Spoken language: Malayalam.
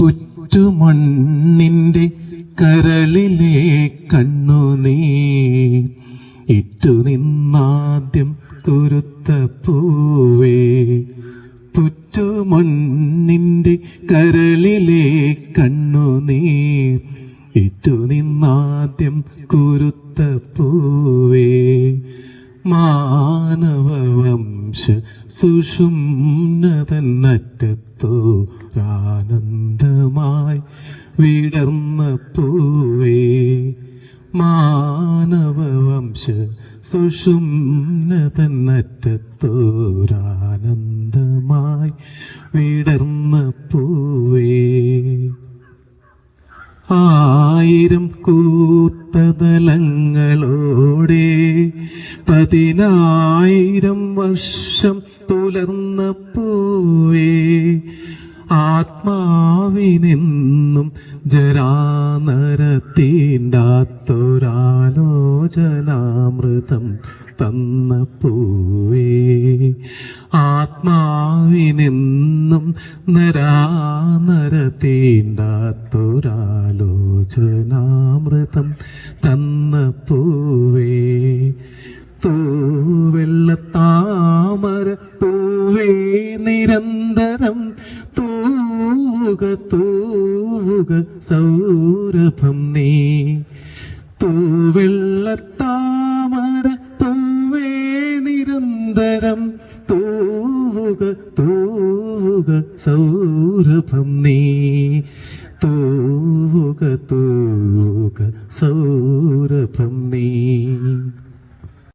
പുറ്റുമണ്ണിന്റെ കരളിലെ കണ്ണുനീ ഇറ്റു നിന്നാദ്യം കുരുത്ത പൂവേ. പുറ്റുമണ്ണിന്റെ കരളിലെ കണ്ണുനീർ ഇറ്റു നിന്നാദ്യം കുരുത്ത പൂവേ. മാനവവംശ സുഷുമ്നതന്നറ്റത്തോരാനന്ദമായി വിടർന്ന പൂവേ മാനവവംശ സുഷുമ്നതന്നറ്റത്തോരാനന്ദമായി വിടർന്ന പൂവേ. ആയിരം കൂത്തതലങ്ങളോടെ പതിനായിരം വർഷം തുലർന്ന പൂവേ ആത്മാവിനെന്നും ജരാനരത്തീണ്ടാത്തൊരാലോചനാമൃതം തന്ന പൂവേ. ആത്മാവിനെന്നും നരാനരത്തീണ്ടാത്തൊരാലോചനാമൃതം തന്ന പൂവേ. തൂവെള്ളത്താമര പൂവേ നിരന്തരം തൂക തൂവുക സൗരഭം നീ. തൂവെള്ളത്താമര തൂവേ നിരന്തരം തൂവുക തൂവുക സൗരഭം നീ. തൂവുക തൂവുക സൗരഭം നീ.